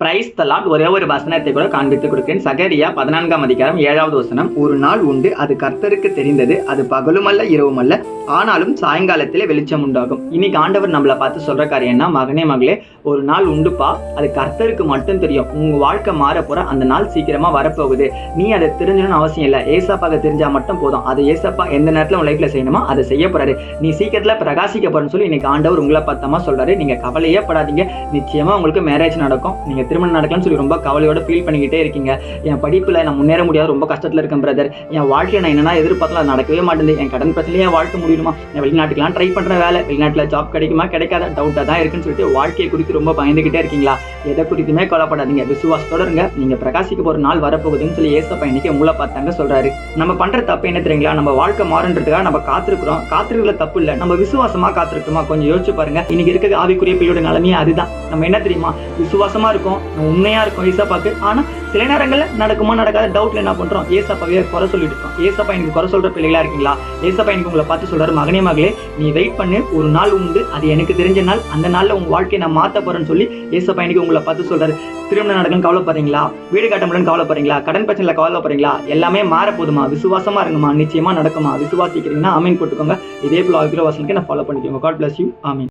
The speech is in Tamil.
பிரைஸ் தலாட் ஒரே ஒரு வசனத்தை கூட காண்பித்துக் கொடுக்கிறேன். சகரியா பதினான்காம் அதிகாரம் ஏழாவது வசனம். ஒரு நாள் உண்டு அது கர்த்தருக்கு தெரிந்தது. அது பகலுமல்ல இரவுமல்ல ஆனாலும் சாயங்காலத்திலே வெளிச்சம் உண்டாகும். இன்னைக்கு ஆண்டவர் நம்மளை பார்த்து சொல்ற காரியம்னா மகனே மகளே ஒரு நாள் உண்டுப்பா. அது கர்த்தருக்கு மட்டும் தெரியும். உங்க வாழ்க்கை மாற போற அந்த நாள் சீக்கிரமா வரப்போகுது. நீ அதை தெரிஞ்சணும்னு அவசியம் இல்லை. ஏசப்பாக்கு தெரிஞ்சா மட்டும் போதும். அது ஏசப்பா எந்த நேரத்தில் உன் லைஃப்ல செய்யணுமோ அதை செய்ய போறாரு. நீ சீக்கிரத்துல பிரகாசிக்க போறேன்னு சொல்லி இன்னைக்கு ஆண்டவர் உங்களை பார்த்தமா சொல்றாரு. நீங்க கவலையே படாதீங்க. நிச்சயமா உங்களுக்கு மேரேஜ் நடக்கும். நீங்க திருமணம் நடக்கலாம்னு சொல்லி ரொம்ப கவலையோட ஃபீல் பண்ணிக்கிட்டே இருக்கீங்க. என் படிப்பில் நான் முன்னேற முடியாது ரொம்ப கஷ்டத்தில் இருக்கேன் பிரதர் என் வாழ்க்கையை நான் என்னென்னா எதிர்பார்க்கலாம் அது நடக்கவே மாட்டேங்குது. என் கடன் பிரச்சனையே வாழ்க்கை முடியுமா? நான் வெளிநாட்டுக்கெல்லாம் ட்ரை பண்ணுற வேலை. வெளிநாட்டில் ஜாப் கிடைக்குமா? கிடைக்காத? டவுட்டாக தான் இருக்குன்னு சொல்லிட்டு வாழ்க்கையை குறித்து ரொம்ப பயந்துகிட்டே இருக்கீங்களா? எதை குறித்துமே கொலப்படாதீங்க விசுவாசத்தோட இருங்க. நீங்கள் பிரகாசிக்க போகிற நாள் வரப்போகுதுன்னு சொல்லி ஏசப்பா இன்னைக்கு உங்களை பார்த்தாங்க சொல்கிறாரு நம்ம பண்ணுற தப்பு என்ன தெரியுங்களா? நம்ம வாழ்க்கை மாறுன்றதுக்காக நம்ம காத்திருக்கிறோம். காத்திருக்கிற தப்பு இல்லை. நம்ம விசுவாசமாக காத்திருக்கோமா கொஞ்சம் யோசிச்சு பாருங்க. இன்னைக்கு இருக்க ஆவிக்குரிய பிள்ளையோட நிலைமையே அதுதான். நம்ம என்ன தெரியுமா? விசுவாசமாக இருக்கும். நம்ம உண்மையா இருக்கும் ஏசப்பாக்கு ஆனா சில நேரங்களில் நடக்குமா நடக்காத டவுட்ல என்ன பண்றோம்? ஏசப்பாவே குறை சொல்லிட்டு இருக்கோம். ஏசப்பா எனக்கு குறை சொல்ற பிள்ளைகளா இருக்கீங்களா? ஏசப்பா எனக்கு உங்களை பார்த்து சொல்றாரு மகனே மகளே நீ வெயிட் பண்ணு ஒரு நாள் உண்டு அது எனக்கு தெரிஞ்ச நாள் அந்த நாள்ல உங்க வாழ்க்கையை நான் மாத்த போறேன்னு சொல்லி ஏசப்பா எனக்கு உங்களை பார்த்து சொல்றாரு. திருமணம் நடக்கணும் கவலைப்படுறீங்களா? வீடு கட்ட முடியும்னு கவலைப்படுறீங்களா? கடன் பிரச்சனைல கவலைப்படுறீங்களா? எல்லாமே மாற போதுமா? விசுவாசமா இருங்கம்மா. நிச்சயமா நடக்குமா விசுவாசிக்கிறீங்கன்னா அமீன் போட்டுக்கோங்க. இதே போல ஆகிற வசனுக்கு நான் ஃபாலோ பண்ணிக்கோங்க. காட் பிளஸ் யூ ஆமீன்